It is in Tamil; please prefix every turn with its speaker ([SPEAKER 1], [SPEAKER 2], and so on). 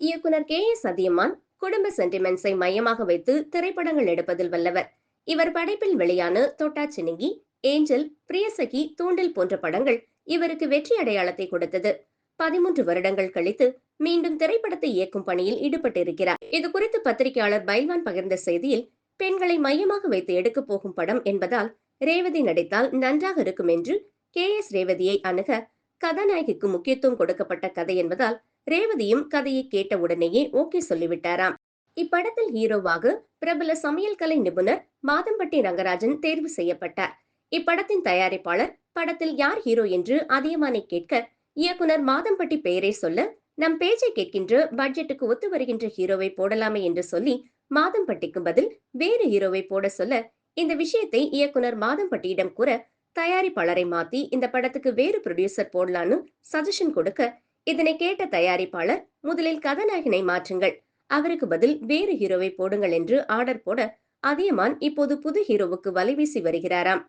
[SPEAKER 1] இயக்குனர் கே எஸ் அதியமான் குடும்ப சென்டிமெண்ட்ஸை மையமாக வைத்து திரைப்படங்கள் எடுப்பதில் வல்லவர். இவர் படைப்பில் வெளியான தொட்டா சினிங்கி ஏஞ்சல் பிரியசகி தூண்டில் போன்ற படங்கள் இவருக்கு வெற்றி அடையாளத்தை கொடுத்தது. பதிமூன்று வருடங்கள் கழித்து மீண்டும் திரைப்படத்தை இயக்கும் பணியில் ஈடுபட்டிருக்கிறார். இது குறித்து பத்திரிகையாளர் பைல்வான் பகிர்ந்த செய்தியில் பெண்களை மையமாக வைத்து எடுக்கப் போகும் படம் என்பதால் ரேவதி நடித்தால் நன்றாக இருக்கும் என்று கே எஸ் ரேவதியை அணுக கதாநாயகிக்கு முக்கியத்துவம் கொடுக்கப்பட்ட கதை என்பதால் ரேவதியும் கதையை கேட்ட உடனேயே ஓகே சொல்லிவிட்டாராம். இப்படத்தில் ஹீரோவாக பிரபல சமையல் கலை நிபுணர் மாதம்பட்டி ரங்கராஜன் தேர்வு செய்யப்பட்டார். இப்படத்தின் தயாரிப்பாளர் படத்தில் யார் ஹீரோ என்று அதியமானை கேட்க இயக்குனர் மாதம்பட்டி பெயரை சொல்ல நம் பேச்சை கேட்கின்ற பட்ஜெட்டுக்கு ஒத்து வருகின்ற ஹீரோவை போடலாமே என்று சொல்லி மாதம்பட்டிக்கு பதில் வேறு ஹீரோவை போட சொல்ல இந்த விஷயத்தை இயக்குனர் மாதம்பட்டியிடம் கூற தயாரிப்பாளரை மாத்தி இந்த படத்துக்கு வேறு ப்ரொடியூசர் போடலான்னு சஜஷன் கொடுக்க இதனை கேட்ட தயாரிப்பாளர் முதலில் கதாநாயகனை மாற்றுங்கள். அவருக்கு பதில் வேறு ஹீரோவை போடுங்கள் என்று ஆர்டர் போட அதியமான் இப்போது புது ஹீரோவுக்கு வலைவீசி வருகிறாராம்.